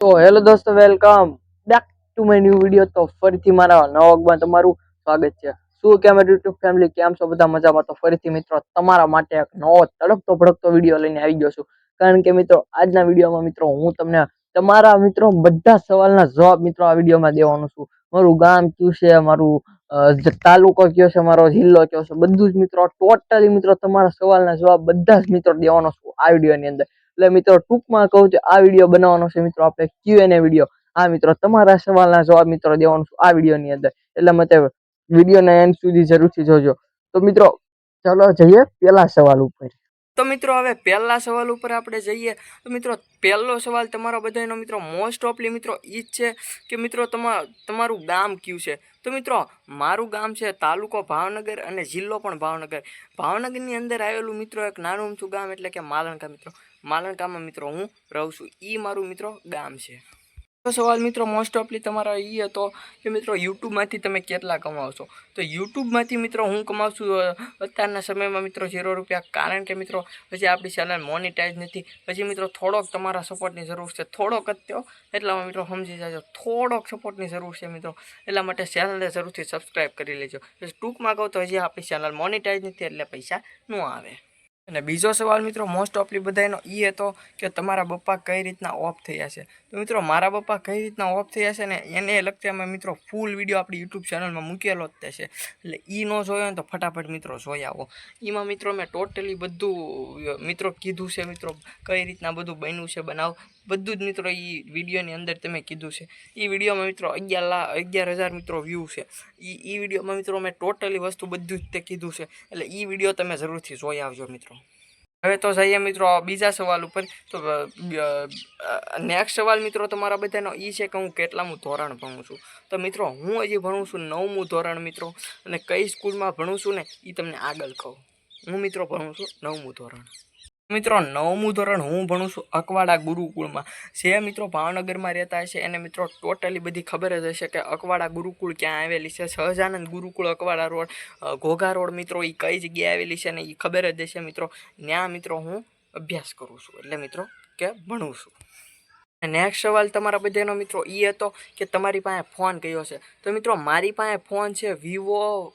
તો હેલો દોસ્તો, welcome back to my new video. તો ફરીથી મારા નવા વગમાં તમારું સ્વાગત છે. શું કેમ યુટ્યુબ ફેમિલી? કેમ છો બધા મજામાં? તો ફરીથી મિત્રો, તમારા માટે એક નવો તડકતો ભડકતો વીડિયો લઈને આવી ગયો છું. કારણ કે મિત્રો, આજના વિડીયોમાં મિત્રો, હું તમને તમારા મિત્રો બધા સવાલના જવાબ મિત્રો આ વિડીયોમાં દેવાનો છું. મારું ગામ કયું છે? મારું તાલુકો કયો છે? મારો જિલ્લો કયો છે? બધું જ મિત્રો, ટોટલી મિત્રો તમારા સવાલના જવાબ બધા જ મિત્રો દેવાનો છું આ વિડીયોની અંદર. એટલે મિત્રો, ટૂંકમાં કહું છું, આ વીડિયો બનાવવાનો છે મિત્રો આપણે ક્યુ એન એ વીડિયો. આ મિત્રો, તમારા સવાલના જવાબ મિત્રો દેવાનું છું આ વિડીયોની અંદર. એટલે મતે વિડીયોના એન્ડ સુધી જરૂરથી જોજો. તો મિત્રો, ચાલો જઈએ પહેલા સવાલ ઉપર. તો મિત્રો, હવે પહેલા સવાલ ઉપર આપણે જઈએ. તો મિત્રો, પહેલો સવાલ તમારા બધાનો મિત્રો મોસ્ટ ઓફલી મિત્રો એ જ છે કે મિત્રો, તમા, તમારું ગામ કયું છે? તો મિત્રો, મારું ગામ છે તાલુકો ભાવનગર અને જિલ્લો પણ ભાવનગર. ભાવનગરની અંદર આવેલું મિત્રો એક નાનું ઊંચું ગામ, એટલે કે માલણકા મિત્રો. માલણકામાં મિત્રો હું રહું છું. એ મારું મિત્રો ગામ છે. સવાલ મિત્રો મોસ્ટ ઓફલી તમારો એ હતો કે મિત્રો યુટ્યુબમાંથી તમે કેટલા કમાવો છો? તો યુટ્યુબમાંથી મિત્રો હું કમાવું છું અત્યારના સમયમાં મિત્રો ઝીરો રૂપિયા. કારણ કે મિત્રો પછી આપણી ચેનલ મોનિટાઈઝ નથી. પછી મિત્રો થોડોક તમારા સપોર્ટની જરૂર છે. થોડોક જ થયો એટલામાં મિત્રો સમજી જાજો. થોડોક સપોર્ટની જરૂર છે મિત્રો. એટલા માટે ચેનલને જરૂરથી સબસ્ક્રાઈબ કરી લેજો. ટૂંકમાં કહું તો હજી આપણી ચેનલ મોનિટાઈઝ નથી એટલે પૈસા ન આવે. અને બીજો સવાલ મિત્રો મોસ્ટ ઓફલી બધાનો એ હતો કે તમારા પપ્પા કઈ રીતના ઓફ થયા છે? તો મિત્રો, મારા પપ્પા કઈ રીતના ઓફ થયા છે ને એને લગતા અમે મિત્રો ફૂલ વીડિયો આપણી યુટ્યુબ ચેનલમાં મૂકેલો જ તે છે. એટલે એ ન જોયો ને તો ફટાફટ મિત્રો જોઈ આવો. એમાં મિત્રો મેં ટોટલી બધું મિત્રો કીધું છે, મિત્રો કઈ રીતના બધું બન્યું છે, બનાવ. બધું જ મિત્રો એ વિડીયોની અંદર તમે કીધું છે. એ વિડીયોમાં મિત્રો અગિયાર લા, અગિયાર હજાર મિત્રો વ્યૂ છે. એ એ વિડીયોમાં મિત્રો મેં ટોટલી વસ્તુ બધું જ તે કીધું છે. એટલે એ વીડિયો તમે જરૂરથી જોઈ આવજો મિત્રો. હવે તો જઈએ મિત્રો બીજા સવાલ ઉપર. તો નેક્સ્ટ સવાલ મિત્રો તમારા બધાનો એ છે કે હું કેટલામું ધોરણ ભણું છું. તો મિત્રો હું હજી ભણું છું નવમું ધોરણ મિત્રો. અને કઈ સ્કૂલમાં ભણું છું ને એ તમને આગળ કહું. હું મિત્રો ભણું છું નવમું ધોરણ. મિત્રો, નવમું ધોરણ હું ભણું છું અકવાડા ગુરુકુળમાં. જે મિત્રો ભાવનગરમાં રહેતા હશે, એને મિત્રો ટોટલી બધી ખબર જ હશે કે અકવાડા ગુરુકુળ ક્યાં આવેલી છે. સહજાનંદ ગુરુકુળ અકવાડા રોડ ઘોઘા રોડ મિત્રો એ કઈ જગ્યાએ આવેલી છે ને એ ખબર જ હશે મિત્રો. ત્યાં મિત્રો હું અભ્યાસ કરું છું, એટલે મિત્રો કે ભણું છું. નેક્સ્ટ સવાલ તમારા બધાનો મિત્રો એ હતો કે તમારી પાસે ફોન કયો છે? તો મિત્રો, મારી પાસે ફોન છે વિવો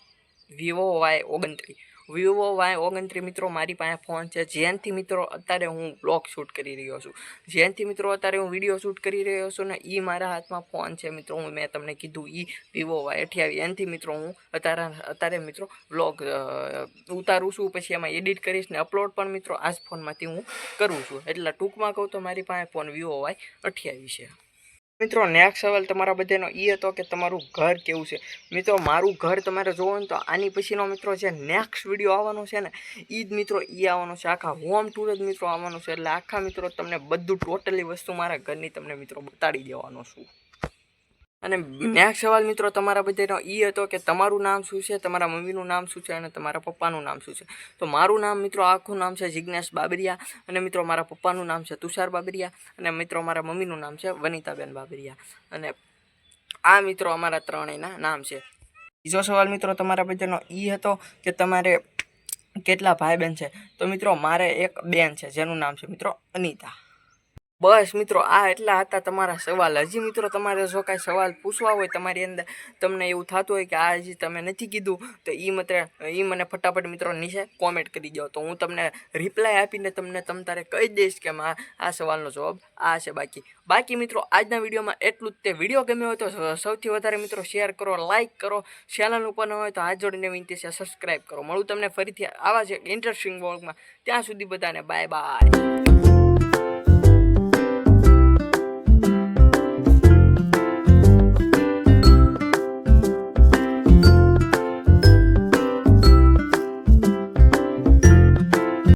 વિવો વાય ઓગણત્રીસ. વિવો વાય ઓગણત્રીસ મિત્રો મારી પાસે ફોન છે. જેનથી મિત્રો અત્યારે હું બ્લોગ શૂટ કરી રહ્યો છું. જેનથી મિત્રો અત્યારે હું વીડિયો શૂટ કરી રહ્યો છું ને એ મારા હાથમાં ફોન છે મિત્રો. હું મેં તમને કીધું એ વિવો વાય અઠ્યાવીસ. એનથી મિત્રો હું અત્યારે અત્યારે મિત્રો બ્લોગ ઉતારું છું. પછી એમાં એડિટ કરીશ ને અપલોડ પણ મિત્રો આ જ ફોનમાંથી હું કરું છું. એટલે ટૂંકમાં કહું તો મારી પાસે ફોન વિવો વાય અઠ્યાવીસ છે. મિત્રો નેક્સ્ટ સવાલ તમારા બધાનો એ હતો કે તમારું ઘર કેવું છે? મિત્રો, મારું ઘર તમારે જોવો ને તો આની પછીનો મિત્રો જે નેક્સ્ટ વીડિયો આવવાનો છે ને એ જ મિત્રો એ આવવાનો છે. આખા હોમ ટૂર જ મિત્રો આવવાનો છે. એટલે આખા મિત્રો તમને બધું ટોટલી વસ્તુ મારા ઘરની તમને મિત્રો બતાડી દેવાનો છું. અને નેક્સ્ટ સવાલ મિત્રો તમારા બધાનો એ હતો કે તમારું નામ શું છે તમારા મમ્મીનું નામ શું છે અને તમારા પપ્પાનું નામ શું છે? તો મારું નામ મિત્રો આખું નામ છે જિજ્ઞાસ બાબરિયા અને મિત્રો મારા પપ્પાનું નામ છે તુષાર બાબરિયા અને મિત્રો મારા મમ્મીનું નામ છે વનિતાબેન બાબરિયા. અને આ મિત્રો અમારા ત્રણેયના નામ છે. બીજો સવાલ મિત્રો તમારા બધાનો એ હતો કે તમારે કેટલા ભાઈ બહેન છે? તો મિત્રો મારે એક બેન છે જેનું નામ છે મિત્રો અનિતા. બસ મિત્રો, આ એટલા હતા તમારા સવાલ. હજી મિત્રો, તમારે જો કાંઈ સવાલ પૂછવા હોય તમારી અંદર, તમને એવું થતું હોય કે આ હજી તમે નથી કીધું, તો એ મતે એ મને ફટાફટ મિત્રો નીચે કોમેન્ટ કરી દો તો હું તમને રિપ્લાય આપીને તમને તમ તારે કહી દઈશ કે મા, આ સવાલનો જવાબ આ છે બાકી. બાકી મિત્રો, આજના વિડીયોમાં એટલું જ તે વીડિયો ગમ્યો હોય તો સૌથી વધારે મિત્રો શેર કરો લાઇક કરો. ચેનલ ઉપર ન હોય તો હાથ જોડીને વિનંતી છે સબસ્ક્રાઈબ કરો. મળું તમને ફરીથી આવા છે ઇન્ટરેસ્ટિંગ વર્કમાં ત્યાં સુધી બધાને બાય બાય